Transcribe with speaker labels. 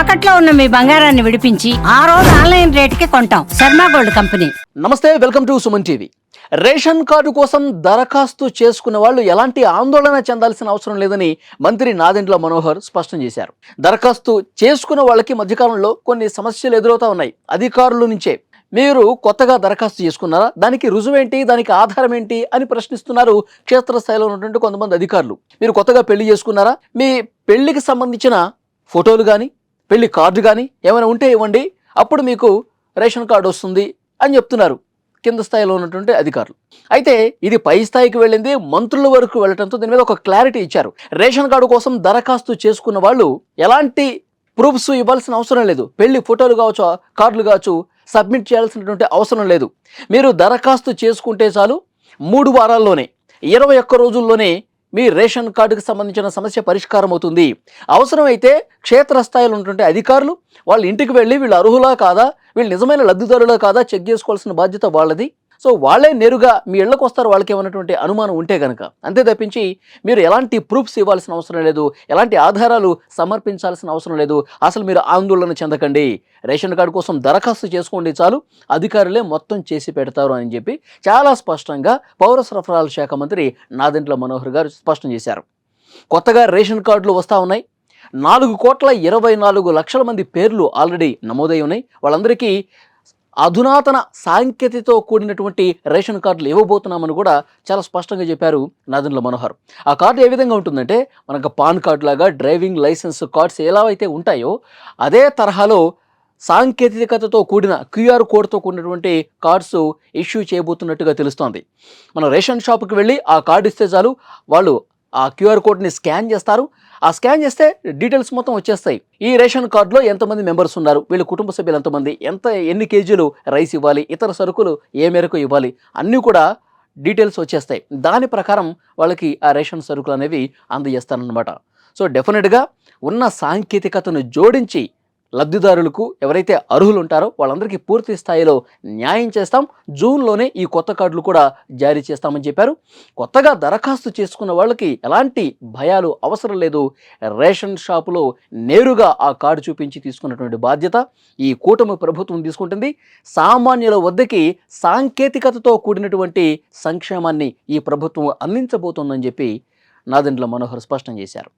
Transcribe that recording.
Speaker 1: తాకట్లో ఉన్న మీ బంగారాన్ని విడిపించి ఆ రోజు ఆన్లైన్ రేటుకి కొంటాం. Sharma gold company.
Speaker 2: నమస్తే welcome to Suman TV. Ration card కోసం దరఖాస్తు చేసుకున్న వాళ్ళు ఎలాంటి ఆందోళన చెందాల్సిన అవసరం లేదని మంత్రి నాదెండ్ల మనోహర్ స్పష్టం చేశారు. దరఖాస్తు చేసుకున్న వాళ్ళకి మధ్యకాలంలో కొన్ని సమస్యలు ఎదురవుతా ఉన్నాయి. అధికారుల నుంచే. మీరు కొత్తగా దరఖాస్తు చేసుకున్నారా? దానికి రుజువేంటి? దానికి ఆధారం ఏంటి? అని ప్రశ్నిస్తున్నారు క్షేత్రస్థాయిలో ఉన్నటువంటి కొంతమంది అధికారులు. మీరు కొత్తగా పెళ్ళి చేసుకున్నారా? మీ పెళ్ళికి సంబంధించిన ఫోటోలు కానీ పెళ్ళి కార్డు కానీ ఏమైనా ఉంటే ఇవ్వండి అప్పుడు మీకు రేషన్ కార్డు వస్తుంది అని చెప్తున్నారు కింద స్థాయిలో ఉన్నటువంటి అధికారులు. అయితే ఇది పై స్థాయికి వెళ్ళింది మంత్రుల వరకు వెళ్ళడంతో దీని మీద ఒక క్లారిటీ ఇచ్చారు. రేషన్ కార్డు కోసం దరఖాస్తు చేసుకున్న వాళ్ళు ఎలాంటి ప్రూఫ్స్ ఇవ్వాల్సిన అవసరం లేదు. పెళ్ళి ఫోటోలు కావచ్చు కార్డులు కావచ్చు సబ్మిట్ చేయాల్సినటువంటి అవసరం లేదు. మీరు దరఖాస్తు చేసుకుంటే చాలు మూడు వారాల్లోనే ఇరవై ఒక్క రోజుల్లోనే మీ రేషన్ కార్డుకు సంబంధించిన సమస్య పరిష్కారం అవుతుంది. అవసరమైతే క్షేత్రస్థాయిలో ఉన్నటువంటి అధికారులు వాళ్ళ ఇంటికి వెళ్ళి వీళ్ళు అర్హులా కాదా? వీళ్ళు నిజమైన లబ్ధిదారులా కాదా? చెక్ చేసుకోవాల్సిన బాధ్యత వాళ్ళది. సో వాళ్ళే నేరుగా మీ ఇళ్ళకి వస్తారు వాళ్ళకి ఏమైనటువంటి అనుమానం ఉంటే కనుక అంతే తప్పించి మీరు ఎలాంటి ప్రూఫ్స్ ఇవ్వాల్సిన అవసరం లేదు ఎలాంటి ఆధారాలు సమర్పించాల్సిన అవసరం లేదు అసలు మీరు ఆందోళన చెందకండి. రేషన్ కార్డు కోసం దరఖాస్తు చేసుకోండి చాలు అధికారులే మొత్తం చేసి పెడతారు అని చెప్పి చాలా స్పష్టంగా పౌర సరఫరాల శాఖ మంత్రి నాదెంట్ల మనోహర్ గారు స్పష్టం చేశారు. కొత్తగా రేషన్ కార్డులు వస్తూ ఉన్నాయి. నాలుగు కోట్ల ఇరవై నాలుగు లక్షల మంది పేర్లు ఆల్రెడీ నమోదై ఉన్నాయి. వాళ్ళందరికీ అధునాతన సాంకేతికతో కూడినటువంటి రేషన్ కార్డులు ఇవ్వబోతున్నామని కూడా చాలా స్పష్టంగా చెప్పారు నాదెండ్ల మనోహర్. ఆ కార్డు ఏ విధంగా ఉంటుందంటే మనకు పాన్ కార్డు లాగా డ్రైవింగ్ లైసెన్స్ కార్డ్స్ ఎలా అయితే ఉంటాయో అదే తరహాలో సాంకేతికతతో కూడిన క్యూఆర్ కోడ్తో కూడినటువంటి కార్డ్స్ ఇష్యూ చేయబోతున్నట్టుగా తెలుస్తోంది. మనం రేషన్ షాప్కి వెళ్ళి ఆ కార్డు ఇస్తే చాలు. వాళ్ళు ఆ క్యూఆర్ కోడ్ని స్కాన్ చేస్తారు. ఆ స్కాన్ చేస్తే డీటెయిల్స్ మొత్తం వచ్చేస్తాయి. ఈ రేషన్ కార్డులో ఎంతమంది మెంబర్స్ ఉన్నారు? వీళ్ళ కుటుంబ సభ్యులు ఎంతమంది? ఎంత ఎన్ని కేజీలు రైస్ ఇవ్వాలి? ఇతర సరుకులు ఏ మేరకు ఇవ్వాలి? అన్నీ కూడా డీటెయిల్స్ వచ్చేస్తాయి. దాని ప్రకారం వాళ్ళకి ఆ రేషన్ సరుకులు అనేవి అందజేస్తానన్నమాట. సో డెఫినెట్గా ఉన్న సాంకేతికతను జోడించి లబ్ధిదారులకు ఎవరైతే అర్హులు ఉంటారో వాళ్ళందరికీ పూర్తి స్థాయిలో న్యాయం చేస్తాం. జూన్లోనే ఈ కొత్త కార్డులు కూడా జారీ చేస్తామని చెప్పారు. కొత్తగా దరఖాస్తు చేసుకున్న వాళ్ళకి ఎలాంటి భయాలు అవసరం లేదు. రేషన్ షాపులో నేరుగా ఆ కార్డు చూపించి తీసుకున్నటువంటి బాధ్యత ఈ కూటమి ప్రభుత్వం తీసుకుంటుంది. సామాన్యుల వద్దకి సాంకేతికతతో కూడినటువంటి సంక్షేమాన్ని ఈ ప్రభుత్వం అందించబోతోందని చెప్పి నాదెండ్ల మనోహర్ స్పష్టం చేశారు.